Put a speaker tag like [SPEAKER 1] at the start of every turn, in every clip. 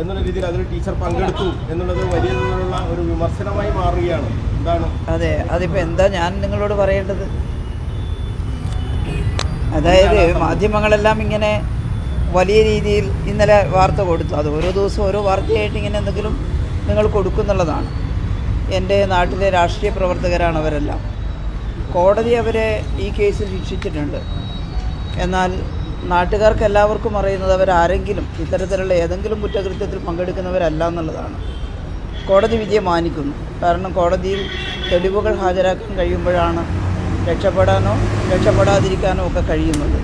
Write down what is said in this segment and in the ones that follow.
[SPEAKER 1] എന്നുള്ള രീതിയിൽ അതൊരു ടീച്ചർ പങ്കെടുത്തു എന്നുള്ളത് വലിയ തോതിലുള്ള ഒരു വിമർശനമായി മാറുകയാണ്. എന്താണ്?
[SPEAKER 2] അതെ അതിപ്പോ എന്താ ഞാൻ നിങ്ങളോട് പറയേണ്ടത്? അതായത് മാധ്യമങ്ങളെല്ലാം ഇങ്ങനെ വലിയ രീതിയിൽ ഇന്നലെ വാർത്ത കൊടുത്തു. അത് ഓരോ ദിവസവും ഓരോ വാർത്തയായിട്ട് ഇങ്ങനെ എന്തെങ്കിലും നിങ്ങൾ കൊടുക്കുന്നുള്ളതാണ്. എന്റെ നാട്ടിലെ രാഷ്ട്രീയ പ്രവർത്തകരാണ് അവരെല്ലാം. കോടതി അവരെ ഈ കേസിൽ ശിക്ഷിച്ചിട്ടുണ്ട്. എന്നാൽ നാട്ടുകാർക്ക് എല്ലാവർക്കും അറിയുന്നത് അവരാരെങ്കിലും ഇത്തരത്തിലുള്ള ഏതെങ്കിലും കുറ്റകൃത്യത്തിൽ പങ്കെടുക്കുന്നവരല്ല എന്നുള്ളതാണ്. കോടതി വിധിയെ മാനിക്കുന്നു. കാരണം കോടതിയിൽ തെളിവുകൾ ഹാജരാക്കാൻ കഴിയുമ്പോഴാണ് രക്ഷപ്പെടാനോ രക്ഷപ്പെടാതിരിക്കാനോ ഒക്കെ കഴിയുന്നത്.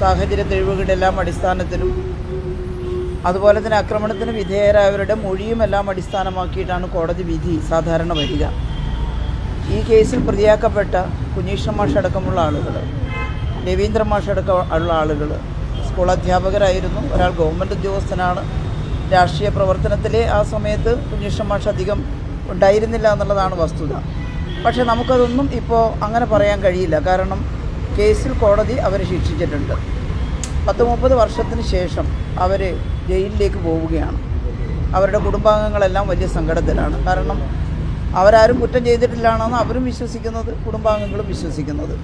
[SPEAKER 2] സാഹചര്യ തെളിവുകളുടെ എല്ലാം അടിസ്ഥാനത്തിലും അതുപോലെ തന്നെ ആക്രമണത്തിന് വിധേയരായവരുടെ മൊഴിയും എല്ലാം അടിസ്ഥാനമാക്കിയിട്ടാണ് കോടതി വിധി സാധാരണ വരിക. ഈ കേസിൽ പ്രതിയാക്കപ്പെട്ട കുഞ്ഞീഷ്ണമാഷടക്കമുള്ള ആളുകൾ രവീന്ദ്ര മാഷടക്കം ഉള്ള ആളുകൾ സ്കൂൾ അധ്യാപകരായിരുന്നു. ഒരാൾ ഗവൺമെന്റ് ഉദ്യോഗസ്ഥനാണ്. രാഷ്ട്രീയ പ്രവർത്തനത്തിലെ ആ സമയത്ത് കുഞ്ഞീഷ്ണ മാഷ അധികം ഉണ്ടായിരുന്നില്ല എന്നുള്ളതാണ് വസ്തുത. പക്ഷേ നമുക്കതൊന്നും ഇപ്പോൾ അങ്ങനെ പറയാൻ കഴിയില്ല. കാരണം കേസിൽ കോടതി അവരെ ശിക്ഷിച്ചിട്ടുണ്ട്. പത്ത് മുപ്പത് വർഷത്തിന് ശേഷം അവർ ജയിലിലേക്ക് പോവുകയാണ്. അവരുടെ കുടുംബാംഗങ്ങളെല്ലാം വലിയ സങ്കടത്തിലാണ്. കാരണം അവരാരും കുറ്റം ചെയ്തിട്ടില്ലാണെന്ന് അവരും വിശ്വസിക്കുന്നത് കുടുംബാംഗങ്ങളും വിശ്വസിക്കുന്നത്.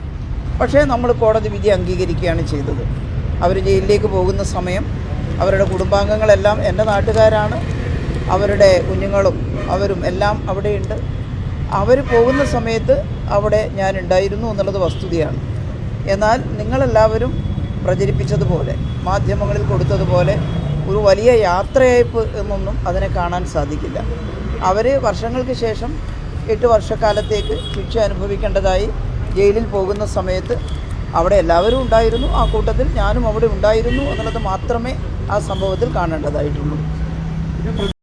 [SPEAKER 2] പക്ഷേ നമ്മൾ കോടതി വിധി അംഗീകരിക്കുകയാണ് ചെയ്തത്. അവർ ജയിലിലേക്ക് പോകുന്ന സമയം അവരുടെ കുടുംബാംഗങ്ങളെല്ലാം എന്റെ നാട്ടുകാരാണ്. അവരുടെ കുഞ്ഞുങ്ങളും അവരും എല്ലാം അവിടെയുണ്ട്. അവർ പോകുന്ന സമയത്ത് അവിടെ ഞാൻ ഉണ്ടായിരുന്നു എന്നുള്ളത് വസ്തുതയാണ്. എന്നാൽ നിങ്ങളെല്ലാവരും പ്രചരിപ്പിച്ചതുപോലെ മാധ്യമങ്ങളിൽ കൊടുത്തതുപോലെ ഒരു വലിയ യാത്രയയപ്പ് എന്നൊന്നും അതിനെ കാണാൻ സാധിക്കില്ല. അവർ വർഷങ്ങൾക്ക് ശേഷം എട്ട് വർഷക്കാലത്തേക്ക് ശിക്ഷ അനുഭവിക്കേണ്ടതായി ജയിലിൽ പോകുന്ന സമയത്ത് അവിടെ എല്ലാവരും ഉണ്ടായിരുന്നു. ആ കൂട്ടത്തിൽ ഞാനും അവിടെ ഉണ്ടായിരുന്നു. എന്നുള്ളത് മാത്രമേ ആ സംഭവത്തിൽ കാണേണ്ടതായിട്ടുള്ളൂ.